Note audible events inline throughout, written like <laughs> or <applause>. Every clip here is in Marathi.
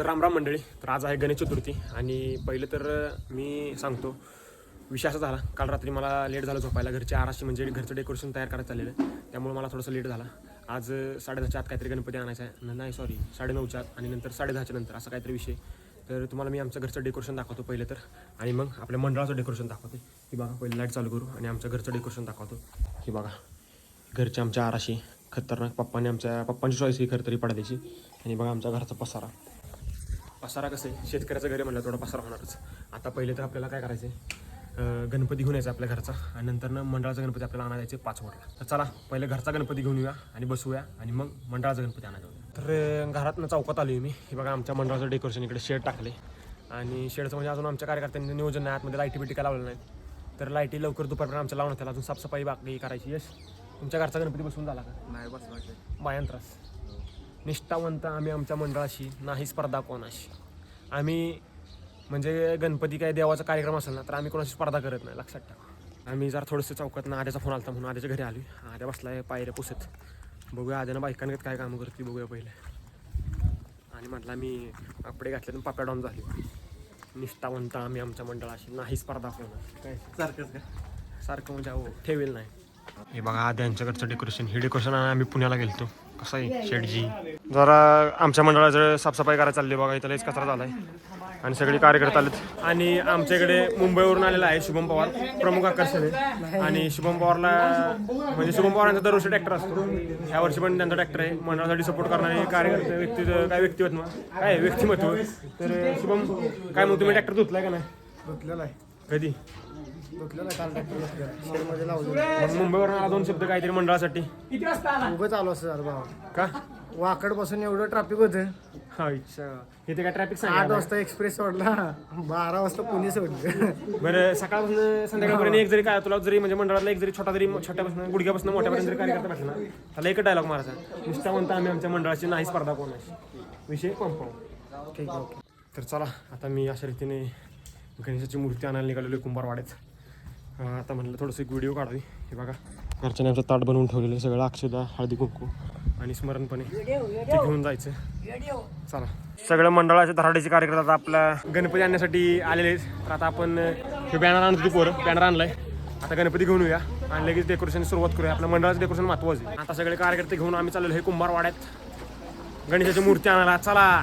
तर रामराम मंडळी तर आज आहे गणेश चतुर्थी आणि पहिलं तर मी सांगतो विषय असा झाला काल रात्री मला लेट झालं झोपायला घरचे आराशी म्हणजे घरचं डेकोरेशन तयार करायचं चाललेलं त्यामुळे मला थोडंसं लेट झाला. आज साडेदहाच्या आत काहीतरी गणपती आणायचा आहे नाही सॉरी साडेनऊच्या आत आणि नंतर साडेदहाच्या नंतर असा काहीतरी विषय तर तुम्हाला मी आमचं घरचं डेकोरेशन दाखवतो पहिलं तर आणि मग आपल्या मंडळाचं डेकोरेशन दाखवतो. की बघा पहिले लाइट चालू करू आणि आमचं घरचं डेकोरेशन दाखवतो. की बघा घरच्या आमच्या आराशी खतरनाक पप्पाने आमच्या पप्पांची चॉईस ही खरं तरी पडायची आणि बघा आमच्या घरचा पसारा. पसारा कसं आहे? शेतकऱ्याचं घरी म्हणलं थोडा पसारा होणारच. आता पहिले तर आपल्याला काय करायचं आहे गणपती घेऊन यायचा आपल्या घरचा. आणि नंतर ना मंडळाचा गणपती आपल्याला आणायचे पाच वडला. तर चला पहिले घरचा गणपती घेऊन येऊया आणि बसूया आणि मग मंडळाचा गणपती आणायचा होता तर घरातनं चौकात आलो मी. हे बघा आमच्या मंडळाचं डेकोरेशन इकडे शेड टाकले आणि शेडचं म्हणजे अजून आमच्या कार्यकर्त्यांनी नियोजन नाही. आतमध्ये लाईटी बिटी काय लावलं नाही तर लाईटी लवकर दुपारपर्यंत आमच्या लावून त्याला अजून साफसफाई बाकी करायची यश. तुमच्या घरचा गणपती बसून झाला का? नाही बसवायचे बायान त्रास निष्ठावंत आम्ही आमच्या मंडळाशी नाही स्पर्धा कोणाशी. आम्ही म्हणजे गणपती काय देवाचा कार्यक्रम असेल ना तर आम्ही कोणाशी स्पर्धा करत नाही लक्षात टाका आम्ही जर थोडंसं चौकात ना आद्याचा फोन आलता म्हणून आद्याच्या घरी आली आद्या बसलाय पायऱ्या पुसत. बघूया आद्यानं बायकांगत काय कामं करते बघूया पहिले. आणि म्हटलं मी कपडे घातले तर पाप्या डाऊन झाली निष्ठावंत आम्ही आमच्या मंडळाशी नाही स्पर्धा कोणाशी. काय? सारखंच का? सारखं म्हणजे अहो ठेवेल नाही. हे बघा आधी यांच्याकडचं डेकोरेशन हे डेकोरेशन आम्ही पुण्याला गेलतो. कसं आहे शेडजी जरा आमच्या मंडळाचं साफसफाई करायला चालली बघा इथं लयच कचरा झालाय. आणि सगळे कार्यकर्ते आलेत. आणि आमच्या इकडे मुंबईवरून आलेला आहे शुभम पवार प्रमुख आकर्षण आहे. आणि शुभम पवारला म्हणजे शुभम पवार यांचा दरवर्षी ट्रॅक्टर असतो. ह्या वर्षी पण त्यांचा ट्रॅक्टर आहे. मंडळासाठी सपोर्ट करणारे कार्यकर्ते व्यक्ती काय व्यक्तिमत्व? काय व्यक्तिमत्व? तर शुभम काय मग तुम्ही ट्रॅक्टर धुतलाय का नाही? धुतलेला आहे. कधी? काल ट्रॅक्टर लावलं. मग मुंबईवरून आला दोन शब्द काहीतरी मंडळासाठी. उगं चालू असं जरा भावा. का? वाकडपासून एवढं ट्रॅफिक होतं. हा इथे काय ट्रॅफिक आठ वाजता एक्सप्रेस सोडला. बारा वाजता पुणे सोडलं. बरं सकाळपासून संध्याकाळपर्यंत एक जरी काय तुला जरी म्हणजे मंडळातला एक जरी छोटा जरी छोट्यापासून गुडघ्यापासून मोठ्यापर्यंत जरी कार्यकर्ता भेटला ना त्याला एकच डायलॉग मारायचा नुसता म्हणता आम्ही आमच्या मंडळाची नाही स्पर्धा कोणाशी विषय पंपाव ठीक आहे ओके. तर चला आता मी अशा रीतीने गणेशाची मूर्ती आणायला निघालेलो कुंभारवाड्यात. आता म्हटलं थोडंसं एक व्हिडिओ काढावी. हे बघा घरच्याने आमचं ताट बनवून ठेवलेलं आहे सगळं अक्षदा हळदी कुंकू आणि स्मरणपणे ते घेऊन जायचं. चला. सगळं मंडळाच्या धराडीचे कार्यक्रम आता आपल्या गणपती आणण्यासाठी आलेले आहेत. तर आता आपण हे बॅनर आणत पोरं बॅनर आणलाय. आता गणपती घेऊन येऊया आणि लगेच डेकोरेशन सुरुवात करूया. आपल्या मंडळाचं डेकोरेशन महत्वाचं आहे. आता सगळे कार्यकर्ते घेऊन आम्ही चाललेलो हे कुंभारवाड्यात. गणेशाची मूर्ती आणायला. चला.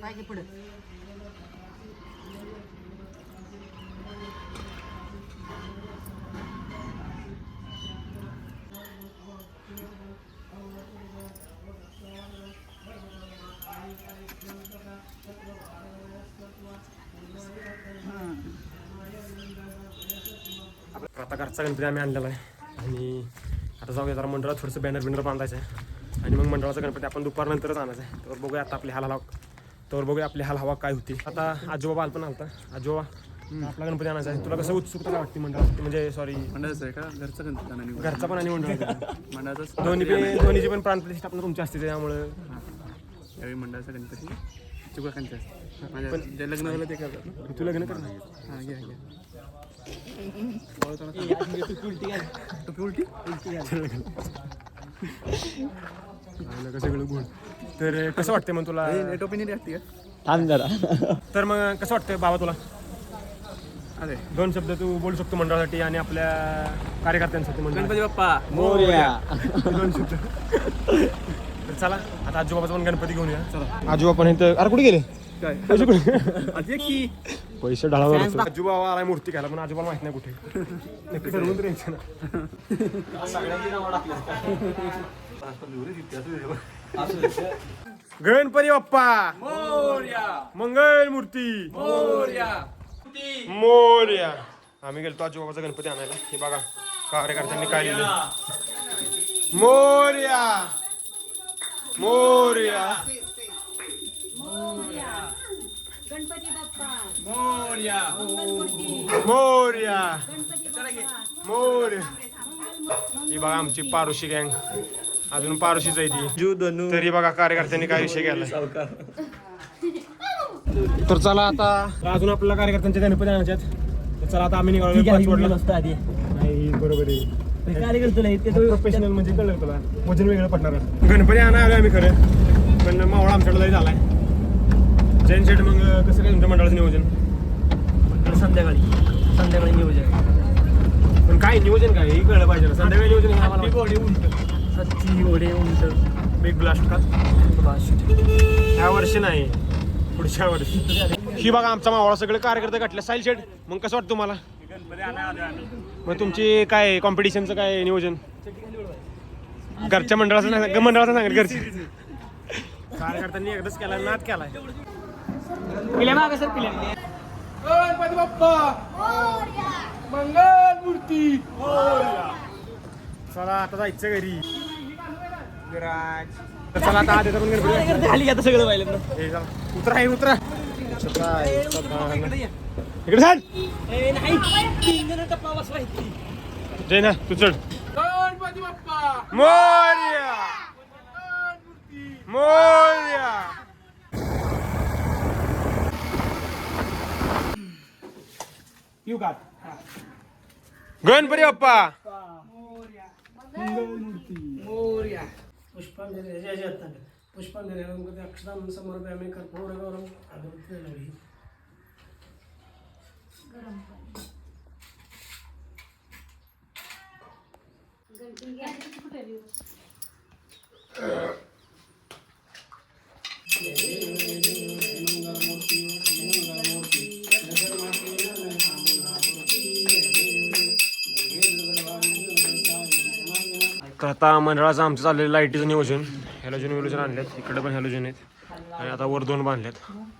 पाहिजे पुढे आता घरचा गणपती आम्ही आणलेला आहे. आणि आता जाऊया जरा मंडळात थोडंसं बॅनर बिनर बांधायचं आहे. आणि मग मंडळाचा गणपती आपण दुपारनंतरच आणायचा आहे. तर बघूया आता आपली हाल हवा तर बघूया आपली हाल हवा काय होती. आता आजोबा पण आलता. आजोबा आपला गणपती आणायचा आहे. तुला कसं उत्सुकता काय वाटते मंडळासाठी म्हणजे सॉरी मंडळाचं आहे का? घरचं गणपती आणि घरचा पण आणि मंडळाचा मंडळाचं <laughs> दोन्ही पण दोन्हीची पण तुमची असते त्यामुळे. यावेळी मंडळाचा गणपती. चिकुळाखांचे असते. माझ्या लग्न झालं ते करतात. तुला लग्न कर ना हां घ्या घ्या सगळं गुण तर कसं वाटतंय मग तुला? थांब जरा. तर मग कसं वाटतंय बाबा तुला? अरे. दोन शब्द तू बोलू शकतो मंडळासाठी आणि आपल्या कार्यकर्त्यांसाठी मंडळ गणपती बाप्पा दोन शब्द. तर चला आता आजोबाचा पण गणपती घेऊन या चला. आजोबा पण इथं अरे कुठे गेले? काय? पैसे कुठे अजय की पैसे ढाळावर आजोबा आलाय मूर्ती घ्यायला पण आजोबा माहीत नाही कुठे. नक्की ठरवून तर यायचं ना. गणपती बाप्पा. मंगल मूर्ती. मोर्या. आम्ही गेलतो आजोबाचा गणपती आणायला. हे बघा कार्यकर्त्यांनी काय लिहिलं मोर्या. मोर्या. मोर्या. बाप्पा. मोर्या. ही बघा आमची पारुशी गँग. अजून पारुशीच आहे ती. तरी बघा कार्यकर्त्यांनी काय विषय केला तर चला आता अजून आपल्याला कार्यकर्त्यांचे गणपती आणायचे आहेत. तर चला आता आम्ही निघालो. पाचवडला आधी. नाही बरोबर आहे. प्रोफेशनल म्हणजे कळलं तुला. वजन वेगळं पडणार गणपती आणा आलो आम्ही खरं. पण मावळा आमच्याकडे लई झालाय. जैन शेट मग कसं काय तुमच्या मंडळाचं नियोजन? संध्याकाळी. संध्याकाळी नियोजन. पण काय नियोजन काय? हे कळलं पाहिजे ना. संध्याकाळी नियोजन आम्हाला माहिती. सच्ची घोडे उंट. बिग ब्लास्ट का? ह्या वर्षी नाही. पुढच्या वर्षी. ही बघा आमचा मावळा सगळे कार्यकर्ते गाठले. साईल शेट मग कसं वाटतं तुम्हाला? मग तुमची काय कॉम्पिटिशनचं काय नियोजन? घरच्या मंडळाचं नाही मंडळाचं सांगेल घरचे. कार्यकर्त्यांनी एकदाच केला नाद केलाय. पिल्या मागा सर पिल्या. गणपती बाप्पा. मंगल मूर्ती. चला आता जायचं घरी. तर चला आता आधी पण गणपती खाली आता सगळं पाहिलं. हे चला. उतरा हे उतरा. इकडे चल. नाही तीन जण टप्पा बसवा जय ना तू चढ. गणपती बाप्पा. मोर्या. मोर्या. का गणपती बाप्पा. पुष्पांजली ह्याच्या ह्याच्यात नाही. पुष्पांजली गणपती अक्षदान समर्पयामी कर्पूर गौरव अगरबत्ती तर आता मंडळाचं आमचं चाललेलं लाईटीचं नियोजन. हॅलोजन विलोजन आणलेत इकडे पण हॅलोजन आहेत. आणि आता वर दोन बांधलेत.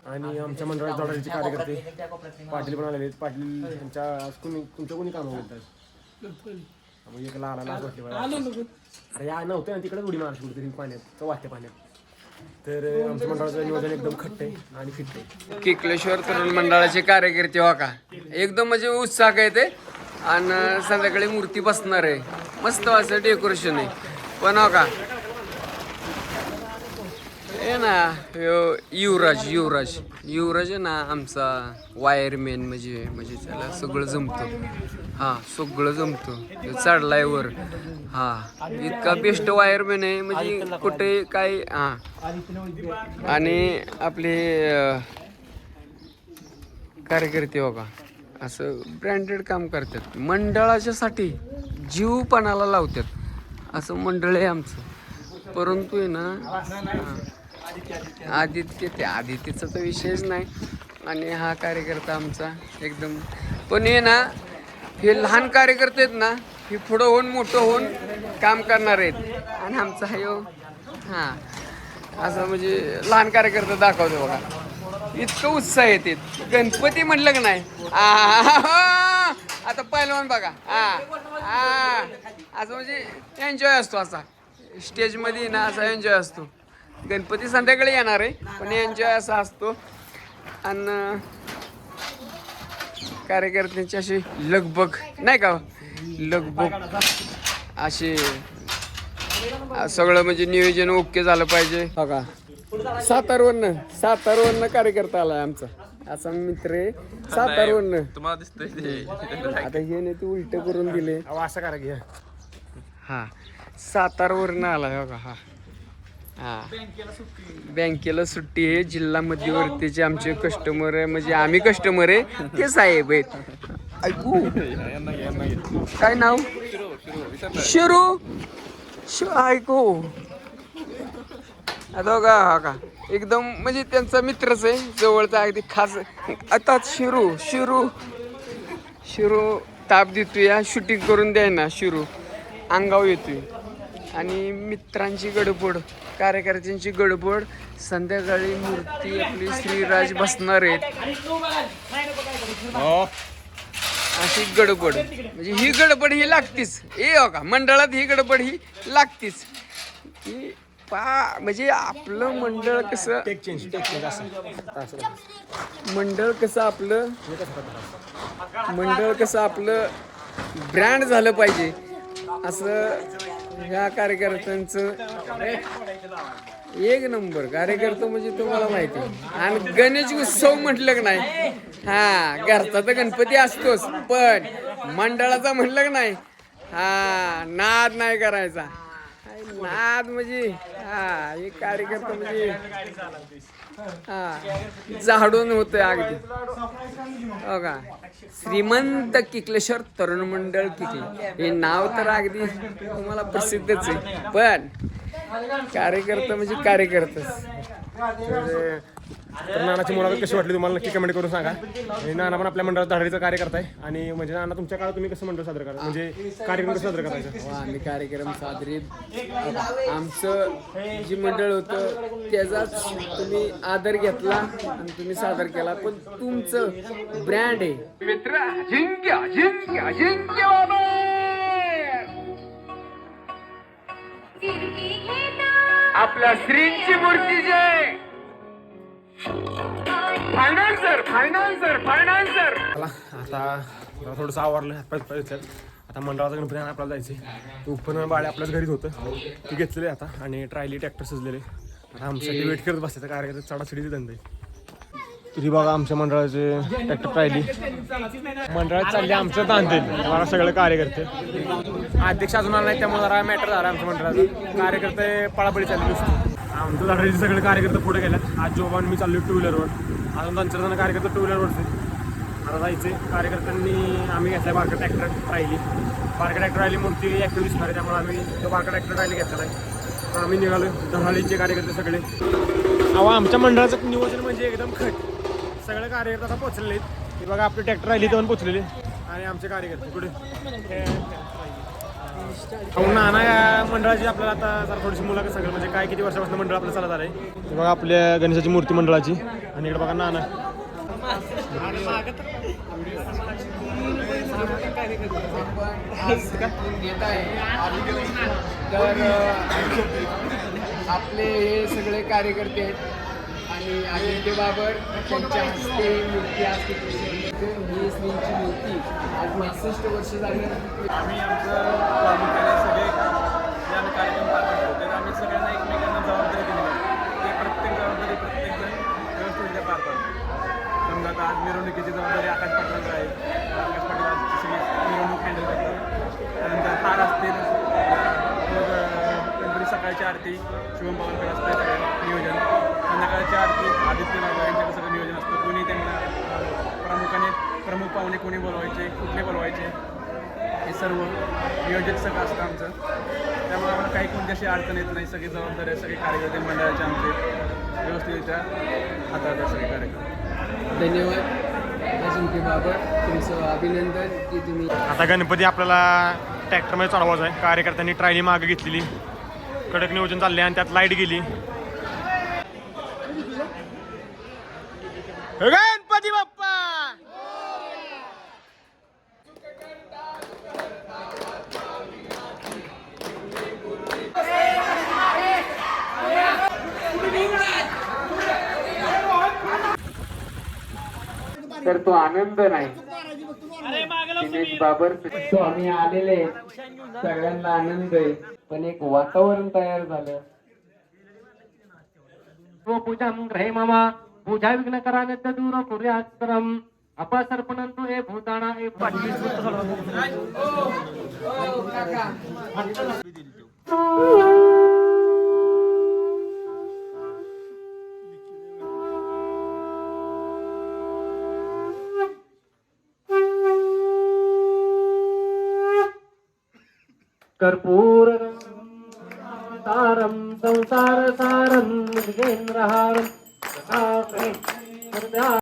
आणि आमच्या मंडळात जोडायचे कार्यकर्ते पाटील पण आलेले आहेत. पाटील यांच्या आज कुणी तुमच्या कोणी कामं बोलतात एक लाला वाटते अरे या नव्हतं ना तिकडे उडी मारायची कुठेतरी पाण्यात तर वाटते पाण्यात. तर आमच्या मंडळाचं नियोजन एकदम खट्ट आहे आणि फिट आहे. किकलेश्वर तरुण मंडळाचे कार्यकर्ते हो का? एकदम म्हणजे उत्साह आहे ते. आणि संध्याकाळी मूर्ती बसणार आहे. मस्त असं डेकोरेशन आहे. पण हो का? हे ना युवराज युवराज. युवराज आहे ना आमचा वायरमॅन म्हणजे म्हणजे त्याला सगळं जमतं. हां सगळं जमतं. चढलाय वर. हां इतका बेस्ट वायरमॅन आहे. म्हणजे कुठे काय हां. आणि आपले कार्यकर्ते हो का? असं ब्रँडेड काम करतात. मंडळाच्यासाठी जीवपणाला लावतात. असं मंडळ आहे आमचं. परंतु आहे ना आदित्य ते आदित्यचा तर विषयच नाही. आणि हा कार्यकर्ता आमचा एकदम पण हे ना हे लहान कार्यकर्ते आहेत ना हे पुढं होऊन मोठं होऊन काम करणार आहेत. आणि आमचा हा हां. असं म्हणजे लहान कार्यकर्ता दाखवतो बघा. इतकं उत्साह येते गणपती म्हटलं का नाही? हो. आता पहिलवान बघा. हा असं म्हणजे एन्जॉय असतो असा. स्टेजमध्ये ना असा एन्जॉय असतो. गणपती संध्याकाळी येणार आहे पण एन्जॉय असा असतो. आणि कार्यकर्त्यांची अशी लगबग. नाही का हो? लगबग. अशी सगळं म्हणजे नियोजन ओके झालं पाहिजे. बघा. सातारवरनं सातारवरनं कार्यकर्ता आलाय आमचा. असा मित्र आहे. सातारवरनं तुम्हाला दिसतंय आता हे नाही ते उलट करून दिले. असं करा की हा. सातारवरनं आलाय हो का हा. हा. बँकेला सुट्टी आहे. जिल्हा मध्यवर्तीचे आमचे कस्टमर आहे. म्हणजे आम्ही कस्टमर आहे. ते साहेब आहेत. ऐकू. काय नाव? शिरू. शि ऐकू. आता का हा का? एकदम म्हणजे त्यांचा मित्रच आहे जवळचा अगदी खास. आता शिरू शिरू. शिरू ताप देतोय या शूटिंग करून द्याय ना शिरू. अंगाव येतोय. आणि मित्रांची गडबड कार्यकर्त्यांची गडबड संध्याकाळी मूर्ती आपली श्रीराज बसणार आहेत. अशी गडबड. म्हणजे ही गडबड ही लागतीच. ए हो का? मंडळात ही गडबड ही लागतीच. ही पा म्हणजे आपलं मंडळ कसं? मंडळ कसं आपलं? मंडळ कसं आपलं? ब्रँड झालं पाहिजे. असं ह्या कार्यकर्त्यांचं एक नंबर. कार्यकर्ता म्हणजे तुम्हाला माहिती आहे. आणि गणेश उत्सव म्हटलं की नाही? हा घरचा तर गणपती असतोच पण मंडळाचा म्हटलं की नाही? हा नाद नाही करायचा. नाद म्हणजे हा हे कार्यकर्ता म्हणजे हा झाडून होतंय अगदी. हो का श्रीमंत किकलेश्वर तरुण मंडळ किकले. हे नाव तर अगदी तुम्हाला प्रसिद्धच आहे. पण कार्यकर्ता म्हणजे कार्यकर्ताच. तर नानाची मुलाखत कशी वाटली तुम्हाला? नक्की कमेंट करून सांगा. आणि नाना पण आपल्या मंडळात धाडीचं कार्य करताय. आणि म्हणजे नाना तुमच्या काळात तुम्ही कसं मंडळ साजरं करा म्हणजे कार्यक्रम कसं साजरं करायचं? व आम्ही कार्यक्रम साजरे. आमचं जे मंडळ होतं त्याचाच तुम्ही आदर घेतला आणि तुम्ही सादर केला. पण तुमचं ब्रँड आहे. मित्र बाबा! आपल्या श्रींची मूर्ती जय फायनान्सर फायनान्सर फायनान्सर चला आता जरा थोडंसं आवरलं हातपाय पाय आता मंडळाचा गणपती आणि आपल्याला जायचे ते उपकरण बाळे आपल्याच घरीच होतं. ते घेतलेले आता आणि ट्रायली ट्रॅक्टर सजलेले. आता आमच्यासाठी वेट करत बसले तर कार्यक्रम चढाचढीचे धंदे. तरी बघा आमच्या मंडळाचे ट्रॅक्टर ट्रायली. मंडळात चालले आमचं तांदेल मला सगळे कार्यकर्ते. अध्यक्ष अजून आला नाही त्यामुळे जरा मॅटर झाला आमच्या मंडळाचं. कार्यकर्ते पळापळी चालली नुसती. आमचं झाडाचे सगळे कार्यकर्ते पुढे गेल्यात. आज जोबान मी चाललो टू व्हीलरवर अजून दोन चार जण कार्यकर्ते टू व्हीलरवरचे आता जायचे कार्यकर्त्यांनी आम्ही घेतला बारका ट्रॅक्टर राहिली बारका ट्रॅक्टर राहिली मूर्ती ॲक्टिव्ह दिसणार आहे त्यामुळे आम्ही तो बारका ट्रॅक्टर राहिली घेतलेला आहे. तर आम्ही निघालो दहालीचे कार्यकर्ते सगळे. अहो आमच्या मंडळाचं नियोजन म्हणजे एकदम खट. सगळे कार्यकर्ते आता पोचलेले आहेत. हे बघा आपले ट्रॅक्टर राहिली तेव्हा पोचलेले आणि आमचे कार्यकर्ते कुठे नाना या मंडळाची आपल्याला आता जरा थोडीशी मुलाखत सांगेल. म्हणजे काय किती वर्षापासून मंडळ आपलं चालत आलंय हे बघा आपल्या गणेशाची मूर्ती मंडळाची. आणि इकडे बघा नाना. आपले हे सगळे कार्यकर्ते आहेत. आणि आदित्य बाबर त्यांच्या हस्ते मूर्ती आज तिथे ही श्रींची मूर्ती आज बासष्ट वर्ष झाली. आम्ही आमचं प्रामुख्याने सगळे जे आम्ही कार्यक्रम पार पाडतो ते आम्ही सगळ्यांना एकमेकांना जबाबदारी दिली आहे ते प्रत्येक जबाबदारी प्रत्येकजण व्यवस्थितरित्या पार पाडतो समजा आता आज मिरवणुकीची जबाबदारी आकाश पाटलांची आहे आकाश पाटील आजची सगळी मिरवणूक हँडल करतो त्यानंतर हार असतील मग अं, गणपती सकाळची आरती शिवम पवारकडे असते सगळं नियोजन संध्याकाळची आरती आदित्य बाबा यांच्याकडे सगळं नियोजन असतं कोणी त्यांना अं, प्रामुख्याने प्रमुख पाहुणे कोणी बोलवायचे कुठले बोलवायचे हे सर्व नियोजित सगळं असतं आमचं. त्यामुळे आम्हाला काही कोणती अशी अडचण येत नाही सगळी जबाबदारी आहे, सगळे कार्यकर्ते मंडळाचे आमचे. व्यवस्थितरित्या हाताळतात सगळे कार्यक्रम. धन्यवाद. अजिंक्य बाबर तुमचं अभिनंदन की तुम्ही आता गणपती आपल्याला ट्रॅक्टरमध्ये चढवायचा आहे. कार्यकर्त्यांनी ट्रायली मागे घेतलेली. कडक नियोजन चालले आणि त्यात लाइट गेली. तर तो आनंद नाही बाबर तो आम्ही आलेले सगळ्यांना आनंद आहे पण एक वातावरण तयार झालं पूजां ग्रहे मम पूजा विघ्नकरा नित्य दूर कुर्यात्तरम अपसर्पणंतु हे भूताना हे कर्पूर